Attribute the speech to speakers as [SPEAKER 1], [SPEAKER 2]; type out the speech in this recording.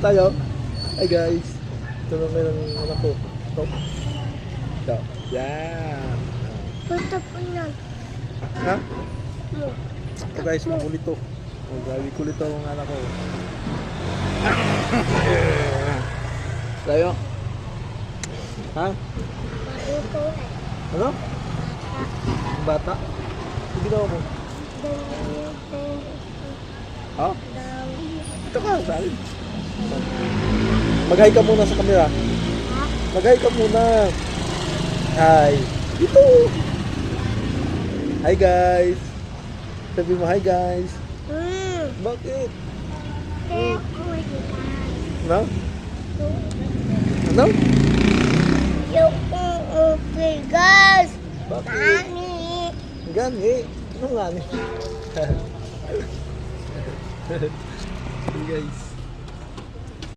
[SPEAKER 1] tayo. Hi guys. Ito na may ng anak ko. Ito. Ito. Yan.
[SPEAKER 2] Punta po yan.
[SPEAKER 1] Ha? Ito guys, makulit to. Oh, grabe kulit to ang anak ko. Tayo. Ha?
[SPEAKER 2] Eh.
[SPEAKER 1] Ano? Bata? Hindi ginawa mo. Ha? Ito ka, saan? Mag-hi ka muna sa camera. Mag-hi ka muna. Hi. Ito. Hi guys. Sabi mo hi guys.
[SPEAKER 2] Hmm.
[SPEAKER 1] Bakit?
[SPEAKER 2] Kaya ko yan.
[SPEAKER 1] No? Ano?
[SPEAKER 2] Yung uupil gas.
[SPEAKER 1] Bakit?
[SPEAKER 2] Tani.
[SPEAKER 1] Gani. Ano nga ni? Hey guys.